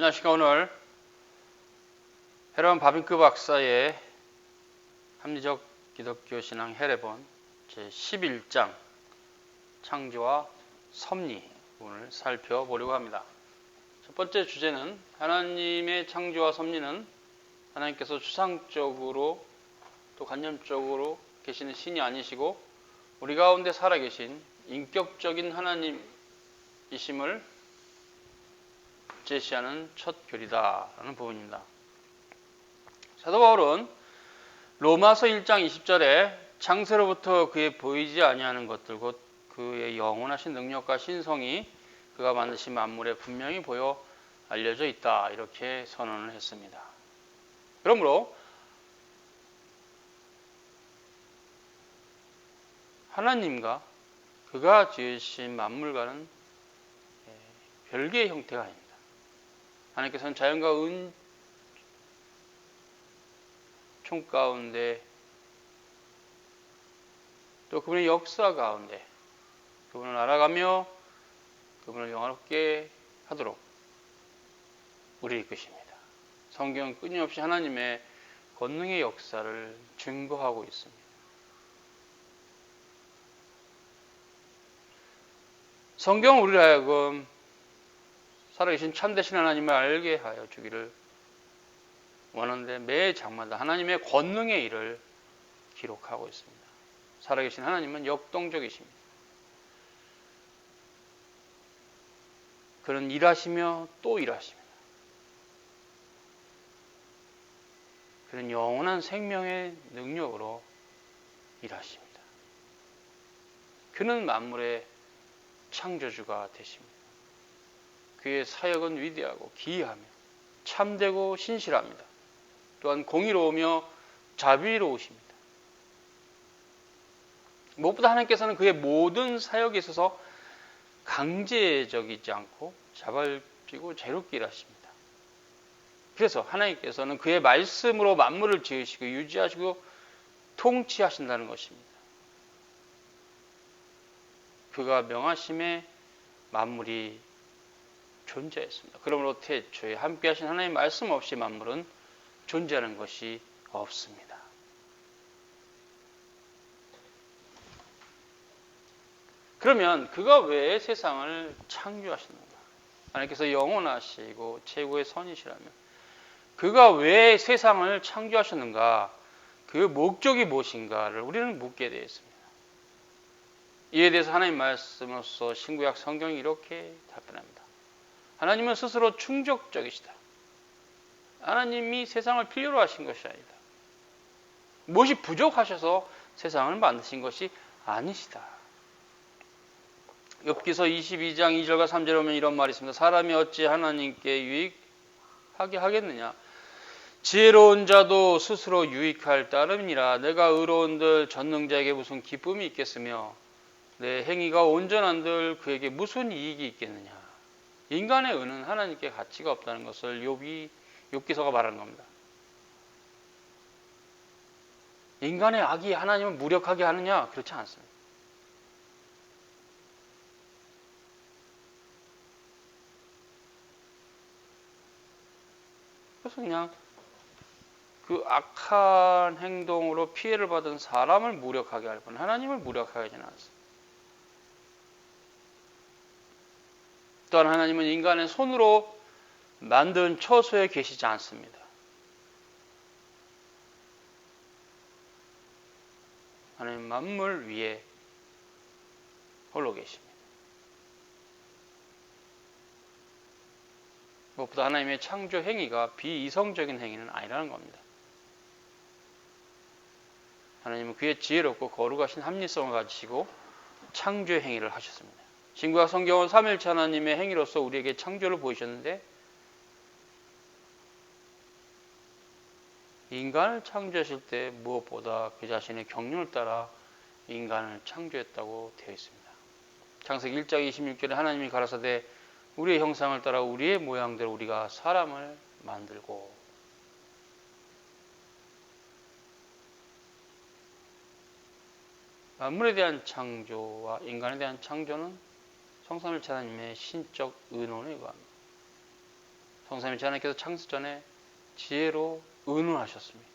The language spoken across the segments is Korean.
안녕하십니까 오늘 헤런 바빙크 박사의 합리적 기독교 신앙 해례본 제 11장 창조와 섭리 부분을 살펴보려고 합니다. 첫 번째 주제는 하나님의 창조와 섭리는 하나님께서 추상적으로 또 관념적으로 계시는 신이 아니시고 우리 가운데 살아계신 인격적인 하나님이심을 제시하는 첫 교리다라는 부분입니다. 사도 바울은 로마서 1장 20절에 창세로부터 그의 보이지 아니하는 것들 곧 그의 영원하신 능력과 신성이 그가 만드신 만물에 분명히 보여 알려져 있다 이렇게 선언을 했습니다. 그러므로 하나님과 그가 지으신 만물과는 별개의 형태가 아닙니다. 하나님께서는 자연과 은 총 가운데 또 그분의 역사 가운데 그분을 알아가며 그분을 영화롭게 하도록 우리 이끄십니다. 성경은 끊임없이 하나님의 권능의 역사를 증거하고 있습니다. 성경은 우리를 하여금 살아계신 참되신 하나님을 알게 하여 주기를 원하는데 매 장마다 하나님의 권능의 일을 기록하고 있습니다. 살아계신 하나님은 역동적이십니다. 그는 일하시며 또 일하십니다. 그는 영원한 생명의 능력으로 일하십니다. 그는 만물의 창조주가 되십니다. 그의 사역은 위대하고 기이하며 참되고 신실합니다. 또한 공의로우며 자비로우십니다. 무엇보다 하나님께서는 그의 모든 사역에 있어서 강제적이지 않고 자발적이고 자유롭게 일하십니다. 그래서 하나님께서는 그의 말씀으로 만물을 지으시고 유지하시고 통치하신다는 것입니다. 그가 명하심에 만물이 존재했습니다. 그러므로 태초에 함께 하신 하나님 말씀 없이 만물은 존재하는 것이 없습니다. 그러면 그가 왜 세상을 창조하셨는가? 하나님께서 영원하시고 최고의 선이시라면 그가 왜 세상을 창조하셨는가? 그 목적이 무엇인가를 우리는 묻게 되어 있습니다. 이에 대해서 하나님 말씀으로서 신구약 성경이 이렇게 답변합니다. 하나님은 스스로 충족적이시다. 하나님이 세상을 필요로 하신 것이 아니다. 무엇이 부족하셔서 세상을 만드신 것이 아니시다. 엽기서 22장 2절과 3절에 보면 이런 말이 있습니다. 사람이 어찌 하나님께 유익하게 하겠느냐? 지혜로운 자도 스스로 유익할 따름이라 내가 의로운들 전능자에게 무슨 기쁨이 있겠으며 내 행위가 온전한들 그에게 무슨 이익이 있겠느냐? 인간의 은은 하나님께 가치가 없다는 것을 욥이 욥기서가 말하는 겁니다. 인간의 악이 하나님을 무력하게 하느냐? 그렇지 않습니다. 그래서 그냥 그 악한 행동으로 피해를 받은 사람을 무력하게 할 뿐 하나님을 무력하게 하지는 않습니다. 또한 하나님은 인간의 손으로 만든 처소에 계시지 않습니다. 하나님 만물 위에 홀로 계십니다. 무엇보다 하나님의 창조 행위가 비이성적인 행위는 아니라는 겁니다. 하나님은 그의 지혜롭고 거룩하신 합리성을 가지시고 창조 행위를 하셨습니다. 신구약 성경은 삼일체 하나님의 행위로서 우리에게 창조를 보이셨는데 인간을 창조하실 때 무엇보다 그 자신의 경륜을 따라 인간을 창조했다고 되어 있습니다. 창세기 1장 26절에 하나님이 가라사대 우리의 형상을 따라 우리의 모양대로 우리가 사람을 만들고 만물에 대한 창조와 인간에 대한 창조는 성삼일체 하나님의 신적 의논에 의합니다. 성삼위 하나님께서 창세 전에 지혜로 의논하셨습니다.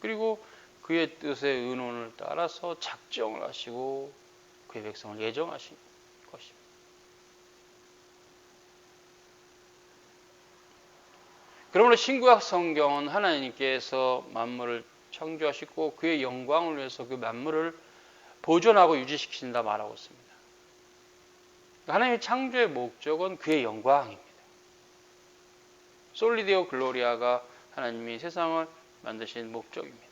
그리고 그의 뜻의 의논을 따라서 작정을 하시고 그의 백성을 예정하신 것입니다. 그러므로 신구약 성경은 하나님께서 만물을 창조하시고 그의 영광을 위해서 그 만물을 보존하고 유지시킨다 말하고 있습니다. 하나님의 창조의 목적은 그의 영광입니다. 솔리디오 글로리아가 하나님이 세상을 만드신 목적입니다.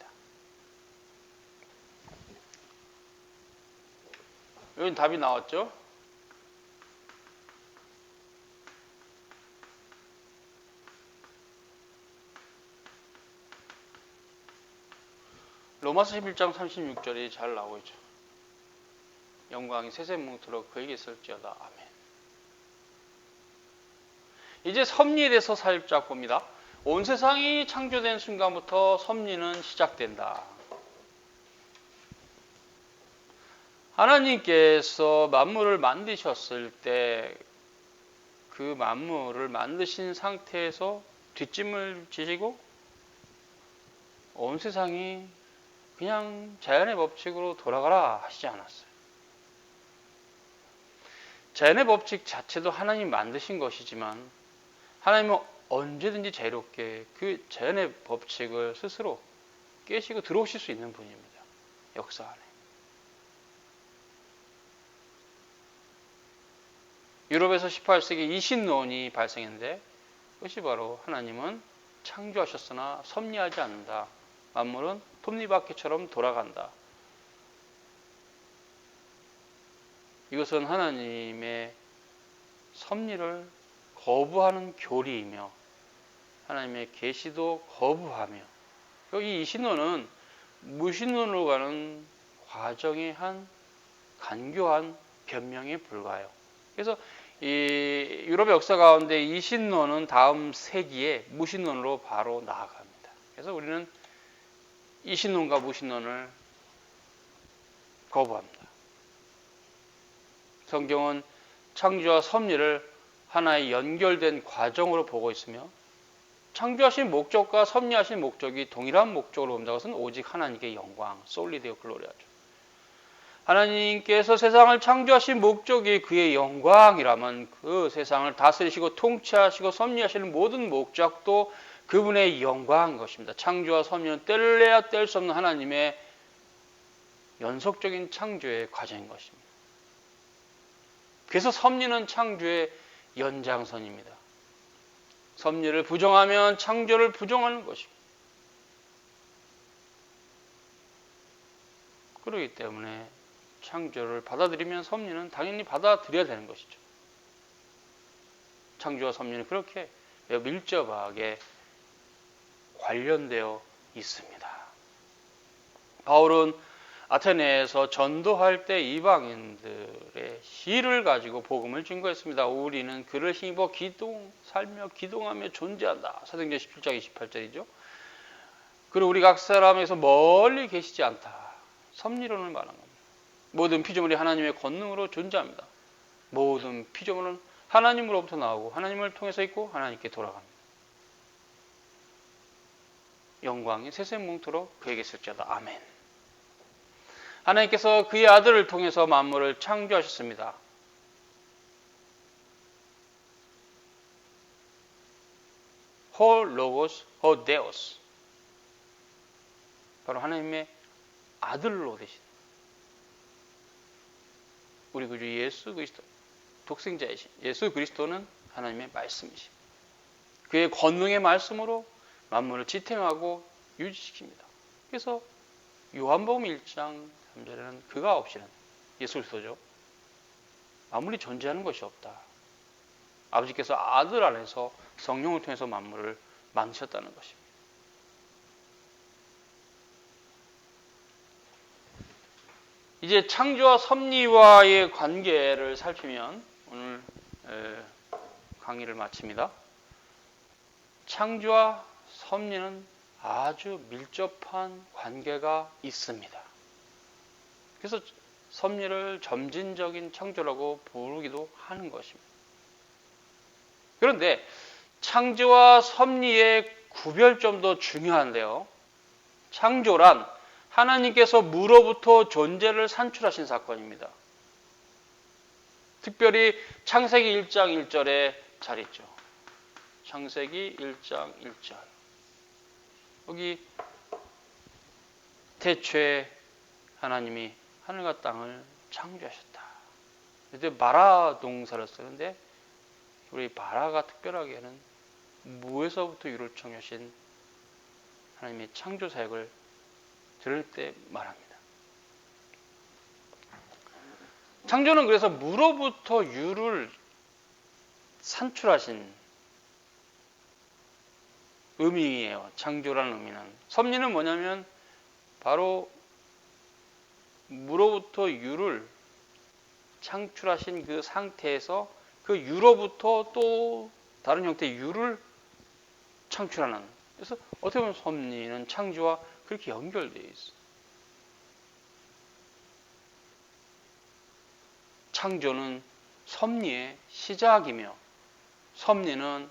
여기 답이 나왔죠? 로마서 11장 36절이 잘 나오고 있죠. 영광이 세세뭉토록 그에게 있을지어다. 아멘. 이제 섭리에 대해서 살짝 봅니다. 온 세상이 창조된 순간부터 섭리는 시작된다. 하나님께서 만물을 만드셨을 때 그 만물을 만드신 상태에서 뒷짐을 지시고 온 세상이 그냥 자연의 법칙으로 돌아가라 하시지 않았어요. 자연의 법칙 자체도 하나님 만드신 것이지만 하나님은 언제든지 자유롭게 그 자연의 법칙을 스스로 깨시고 들어오실 수 있는 분입니다. 역사 안에. 유럽에서 18세기 이신론이 발생했는데 그것이 바로 하나님은 창조하셨으나 섭리하지 않는다. 만물은 톱니바퀴처럼 돌아간다. 이것은 하나님의 섭리를 거부하는 교리이며 하나님의 계시도 거부하며 이 이신론은 무신론으로 가는 과정의 한 간교한 변명에 불과해요. 그래서 이 유럽의 역사 가운데 이신론은 다음 세기에 무신론으로 바로 나아갑니다. 그래서 우리는 이신론과 무신론을 거부합니다. 성경은 창조와 섭리를 하나의 연결된 과정으로 보고 있으며 창조하신 목적과 섭리하신 목적이 동일한 목적으로 본다는 것은 오직 하나님께 영광, 솔리데오 글로리아죠. 하나님께서 세상을 창조하신 목적이 그의 영광이라면 그 세상을 다스리시고 통치하시고 섭리하시는 모든 목적도 그분의 영광인 것입니다. 창조와 섭리는 뗄래야 뗄 수 없는 하나님의 연속적인 창조의 과정인 것입니다. 그래서 섭리는 창조의 연장선입니다. 섭리를 부정하면 창조를 부정하는 것입니다. 그렇기 때문에 창조를 받아들이면 섭리는 당연히 받아들여야 되는 것이죠. 창조와 섭리는 그렇게 밀접하게 관련되어 있습니다. 바울은 아테네에서 전도할 때 이방인들의 시를 가지고 복음을 증거했습니다. 우리는 그를 힘입어 기동, 살며 기동하며 존재한다. 사도행전 17장 28절이죠. 그리고 우리 각 사람에서 멀리 계시지 않다. 섭리론을 말한 겁니다. 모든 피조물이 하나님의 권능으로 존재합니다. 모든 피조물은 하나님으로부터 나오고 하나님을 통해서 있고 하나님께 돌아갑니다. 영광이 세세뭉토록 그에게 있을지어다. 아멘. 하나님께서 그의 아들을 통해서 만물을 창조하셨습니다. 호 로고스 호 데오스 바로 하나님의 아들로 되신 우리 구주 예수 그리스도 독생자이신 예수 그리스도는 하나님의 말씀이신 그의 권능의 말씀으로 만물을 지탱하고 유지시킵니다. 그래서 요한복음 1장 3절에는 그가 없이는 예수 그리스도죠. 만물이 존재하는 것이 없다. 아버지께서 아들 안에서 성령을 통해서 만물을 만드셨다는 것입니다. 이제 창조와 섭리와의 관계를 살피면 오늘 강의를 마칩니다. 창조와 섭리는 아주 밀접한 관계가 있습니다. 그래서 섭리를 점진적인 창조라고 부르기도 하는 것입니다. 그런데 창조와 섭리의 구별점도 중요한데요. 창조란 하나님께서 무로부터 존재를 산출하신 사건입니다. 특별히 창세기 1장 1절에 잘 있죠. 창세기 1장 1절. 여기 태초에 하나님이 하늘과 땅을 창조하셨다. 그때 마라 동사를 쓰는데 우리 마라가 특별하게는 무에서부터 유를 청하신 하나님의 창조 사역을 들을 때 말합니다. 창조는 그래서 무로부터 유를 산출하신 의미예요. 창조라는 의미는. 섭리는 뭐냐면 바로 무로부터 유를 창출하신 그 상태에서 그 유로부터 또 다른 형태의 유를 창출하는. 그래서 어떻게 보면 섭리는 창조와 그렇게 연결되어 있어. 창조는 섭리의 시작이며 섭리는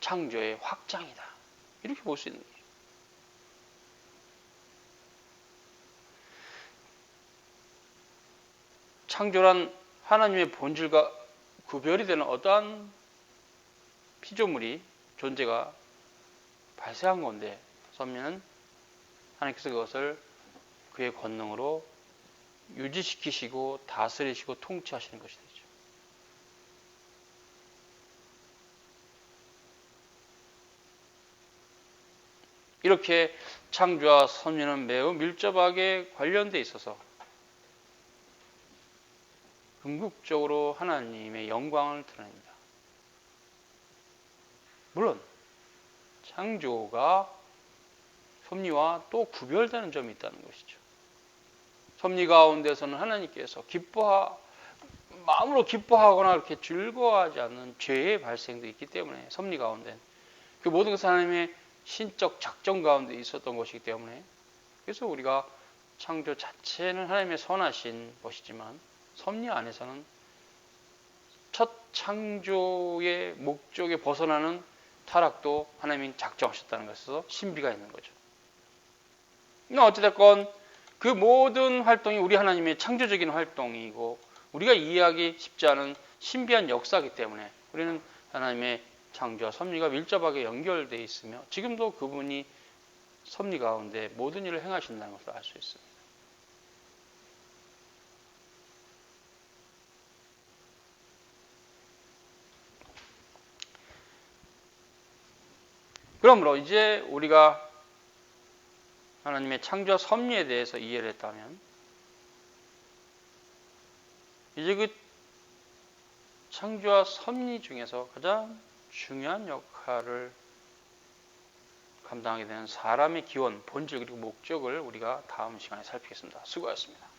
창조의 확장이다. 이렇게 볼 수 있는 거예요. 창조란 하나님의 본질과 구별이 되는 어떠한 피조물이 존재가 발생한 건데 섭리는 하나님께서 그것을 그의 권능으로 유지시키시고 다스리시고 통치하시는 것이 되죠. 이렇게 창조와 섭리는 매우 밀접하게 관련돼 있어서 궁극적으로 하나님의 영광을 드러냅니다. 물론 창조가 섭리와 또 구별되는 점이 있다는 것이죠. 섭리 가운데서는 하나님께서 기뻐하 마음으로 기뻐하거나 이렇게 즐거워하지 않는 죄의 발생도 있기 때문에 섭리 가운데 그 모든 것은 하나님의 신적 작정 가운데 있었던 것이기 때문에 그래서 우리가 창조 자체는 하나님의 선하신 것이지만 섭리 안에서는 첫 창조의 목적에 벗어나는 타락도 하나님이 작정하셨다는 것에서 신비가 있는 거죠. 그러니까 어찌됐건 그 모든 활동이 우리 하나님의 창조적인 활동이고 우리가 이해하기 쉽지 않은 신비한 역사이기 때문에 우리는 하나님의 창조와 섭리가 밀접하게 연결되어 있으며 지금도 그분이 섭리 가운데 모든 일을 행하신다는 것을 알 수 있습니다. 그러므로 이제 우리가 하나님의 창조와 섭리에 대해서 이해를 했다면 이제 그 창조와 섭리 중에서 가장 중요한 역할을 감당하게 되는 사람의 기원, 본질 그리고 목적을 우리가 다음 시간에 살피겠습니다. 수고하셨습니다.